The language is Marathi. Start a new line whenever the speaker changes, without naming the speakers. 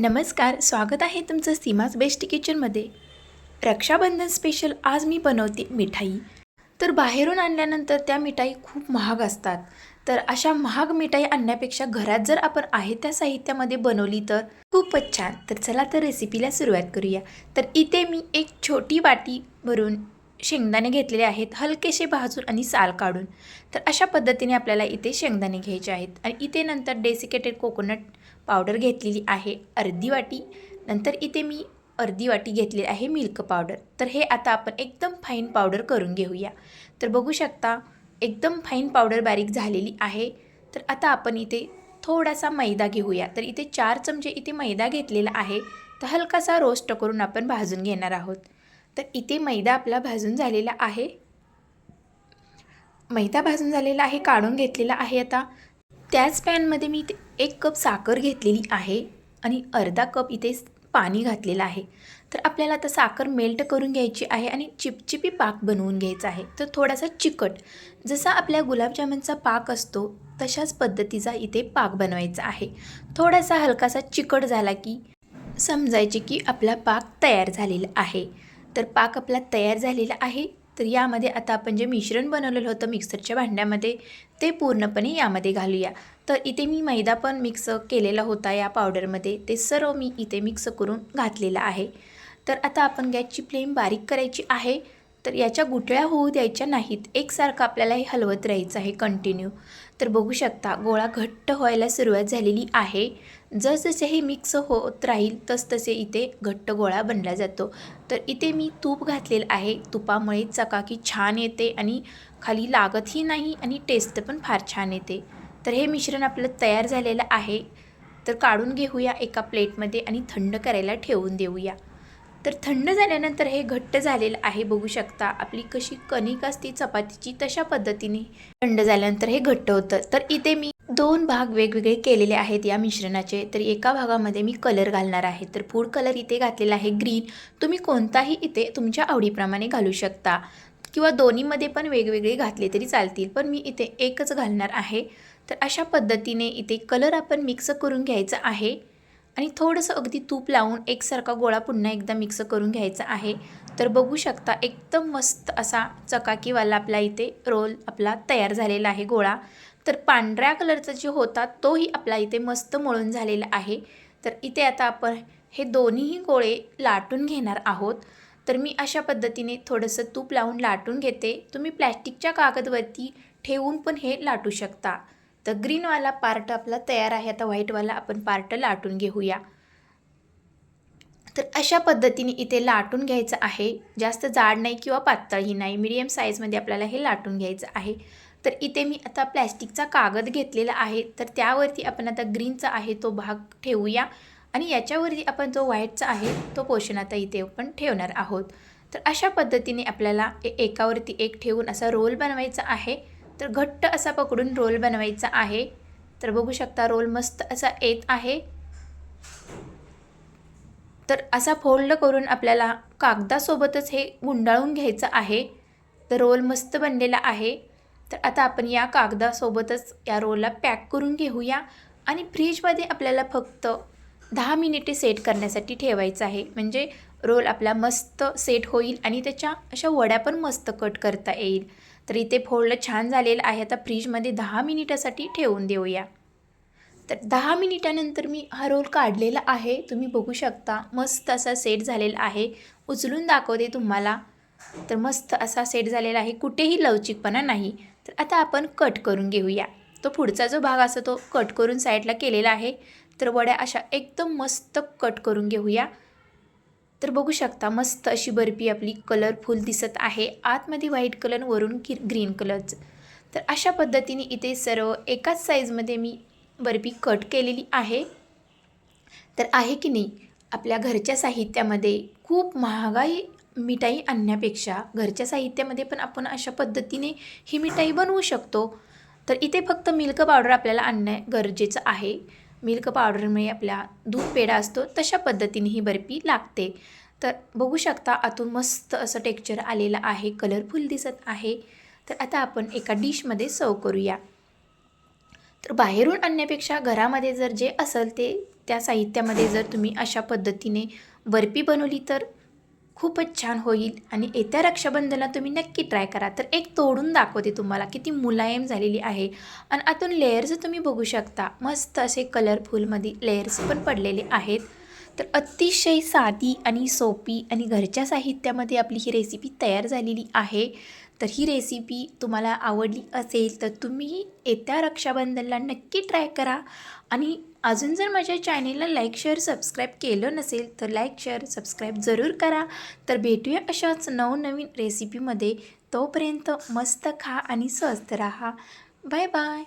नमस्कार स्वागत आहे तुमचं सीमाज बेस्ट किचनमध्ये. रक्षाबंधन स्पेशल आज मी बनवते मिठाई. तर बाहेरून आणल्यानंतर त्या मिठाई खूप महाग असतात. तर अशा महाग मिठाई आणण्यापेक्षा घरात जर आपण आहे त्या साहित्यामध्ये बनवली तर खूपच छान. तर चला तर रेसिपीला सुरुवात करूया. तर इथे मी एक छोटी वाटी भरून शेंगदाणे घेतलेले आहेत हलकेसे भाजून आणि साल काढून. तर अशा पद्धतीने आपल्याला इथे शेंगदाणे घ्यायचे आहेत. आणि इथे नंतर डेसिकेटेड कोकोनट पावडर घेतलेली आहे अर्धी वाटी. नंतर इथे मी अर्धी वाटी घेतली आहे मिल्क पावडर. तर हे आता आपण एकदम फाईन पावडर करून घेऊया. तर बघू शकता एकदम फाईन पावडर बारीक झालेली आहे. तर आता आपण इथे थोडासा मैदा घेऊया. तर इथे चार चमचे इथे मैदा घेतलेला आहे. तर हलकासा रोस्ट करून आपण भाजून घेणार आहोत. तर इथे मैदा आपला भाजून झालेला आहे. मैदा भाजून झालेला आहे काढून घेतलेला आहे आता. त्याच पॅनमध्ये मी इथे एक कप साखर घेतलेली आहे आणि अर्धा कप इथे पाणी घातलेलं आहे. तर आपल्याला आता साखर मेल्ट करून घ्यायची आहे आणि चिपचिपी पाक बनवून घ्यायचा आहे. तर थोडासा चिकट जसा आपल्या गुलाबजामुनचा पाक असतो तशाच पद्धतीचा इथे पाक बनवायचा आहे. थोडासा हलकासा चिकट झाला की समजायचे की आपला पाक तयार झालेला आहे. तर पाक आपला तयार झालेला आहे. तर यामध्ये आता आपण जे मिश्रण बनवलेलं होतं मिक्सरच्या भांड्यामध्ये ते पूर्णपणे यामध्ये घालूया. तर इथे मी मैदा पण मिक्स केलेला होता या पावडरमध्ये. ते सर्व मी इथे मिक्स करून घातलेलं आहे. तर आता आपण गॅसची फ्लेम बारीक करायची आहे. तर याच्या गुठळ्या होऊ द्यायच्या नाहीत. एकसारखं आपल्याला हे हलवत राहायचं आहे कंटिन्यू तर बघू शकता गोळा घट्ट व्हायला सुरुवात झालेली आहे. जसजसे हे मिक्स होत राहील तसतसे इथे घट्ट गोळा बनला जातो. तर इथे मी तूप घातलेलं आहे. तुपामुळे चकाकी छान येते आणि खाली लागतही नाही आणि टेस्ट पण फार छान येते. तर हे मिश्रण आपलं तयार झालेलं आहे. तर काढून घेऊया एका प्लेटमध्ये आणि थंड करायला ठेवून देऊया. तर थंड झाल्यानंतर हे घट्ट झालेलं आहे बघू शकता. आपली कशी कणिक असते चपातीची तशा पद्धतीने थंड झाल्यानंतर हे घट्ट होतं. तर इथे मी दोन भाग वेगवेगळे केलेले आहेत या मिश्रणाचे. तर एका भागामध्ये मी कलर घालणार आहे. तर फूड कलर इथे घातलेला आहे ग्रीन. तुम्ही कोणताही इथे तुमच्या आवडीप्रमाणे घालू शकता. किंवा दोन्हीमध्ये पण वेगवेगळे घातले तरी चालतील. पण मी इथे एकच घालणार आहे. तर अशा पद्धतीने इथे कलर आपण मिक्स करून घ्यायचा आहे. आणि थोडंसं अगदी तूप लावून एकसारखा गोळा पुन्हा एकदा मिक्स करून घ्यायचा आहे. तर बघू शकता एकदम मस्त असा चकाकीवाला आपला इथे रोल आपला तयार झालेला आहे गोळा. तर पांढऱ्या कलरचा जो होता तोही आपला इथे मस्त मळून झालेला आहे. तर इथे आता आपण हे दोन्हीही गोळे लाटून घेणार आहोत. तर मी अशा पद्धतीने थोडंसं तूप लावून लाटून घेते. तुम्ही प्लॅस्टिकच्या कागदवरती ठेवून पण हे लाटू शकता. तर ग्रीनवाला पार्ट आपला तयार आहे. आता व्हाईटवाला आपण पार्ट लाटून घेऊया. तर अशा पद्धतीने इथे लाटून घ्यायचं आहे. जास्त जाड नाही किंवा पातळही नाही. मिडियम साईजमध्ये आपल्याला हे लाटून घ्यायचं आहे. तर इथे मी आता प्लॅस्टिकचा कागद घेतलेला आहे. तर त्यावरती आपण आता ग्रीनचा आहे तो भाग ठेवूया. आणि याच्यावरती आपण जो व्हाईटचा आहे तो पोषण आता इथे आपण ठेवणार आहोत. तर अशा पद्धतीने आपल्याला एकावरती एक ठेवून असा रोल बनवायचा आहे. तर घट्ट असा पकडून रोल बनवायचा आहे. तर बघू शकता रोल मस्त असा येत आहे. तर असा फोल्ड करून आपल्याला कागदासोबतच हे गुंडाळून घ्यायचं आहे. तर रोल मस्त बनलेला आहे. तर आता आपण या कागदासोबतच या रोलला पॅक करून घेऊया आणि फ्रीजमध्ये आपल्याला फक्त दहा मिनिटे सेट करण्यासाठी ठेवायचं आहे. म्हणजे रोल आपला मस्त सेट होईल आणि त्याच्या अशा वड्या पण मस्त कट करता येईल. तर इथे फोल्ड छान झालेलं आहे. आता फ्रीजमध्ये दहा मिनिटासाठी ठेवून देऊया. तर दहा मिनिटानंतर मी हा रोल काढलेला आहे. तुम्ही बघू शकता मस्त असा सेट झालेला आहे. उचलून दाखवते तुम्हाला. तर मस्त असा सेट झालेला आहे. कुठेही लवचिकपणा नाही. तर आता आपण कट करून घेऊया. तो पुढचा जो भाग असतो तो कट करून साईडला केलेला आहे. तर वड्या अशा एकदम मस्त कट करून घेऊया. तर बघू शकता मस्त अशी बर्फी आपली कलरफुल दिसत आहे. आतमध्ये व्हाईट कलर वरून की ग्रीन कलरचं तर अशा पद्धतीने इथे सर्व एकाच साईजमध्ये मी बर्फी कट केलेली आहे. तर आहे की नाही आपल्या घरच्या साहित्यामध्ये खूप महागाई मिठाई आणण्यापेक्षा घरच्या साहित्यामध्ये पण आपण अशा पद्धतीने ही मिठाई बनवू शकतो. तर इथे फक्त मिल्क पावडर आपल्याला आणणं गरजेचं आहे. मिल्क पावडरमुळे आपला दूध पेढा असतो तशा पद्धतीने ही बर्फी लागते. तर बघू शकता आतून मस्त असं टेक्चर आलेलं आहे कलरफुल दिसत आहे. तर आता आपण एका डिशमध्ये सर्व करूया. तर बाहेरून आणण्यापेक्षा घरामध्ये जर जे असेल ते त्या साहित्यामध्ये जर तुम्ही अशा पद्धतीने बर्फी बनवली तर खूपच छान होईल. आणि येत्या रक्षाबंधनला तुम्ही नक्की ट्राय करा. तर एक तोडून दाखवते तुम्हाला किती मुलायम झालेली आहे. आणि आतून लेयर्स तुम्ही बघू शकता. मस्त असे कलरफुलमध्ये लेयर्स पण पडलेले आहेत. तर अतिशय साधी आणि सोपी आणि घरच्या साहित्यामध्ये आपली ही रेसिपी तयार झालेली आहे. तर ही रेसिपी तुम्हाला आवडली असेल तर तुम्ही येत्या रक्षाबंधनला नक्की ट्राय करा. आणि अजून जर माझ्या चॅनेलला लाईक शेअर सबस्क्राईब केलं नसेल तर लाईक शेअर सबस्क्राईब जरूर करा. तर भेटूया अशाच नवनवीन रेसिपीमध्ये तोपर्यंत मस्त खा आणि स्वस्त राहा. Bye bye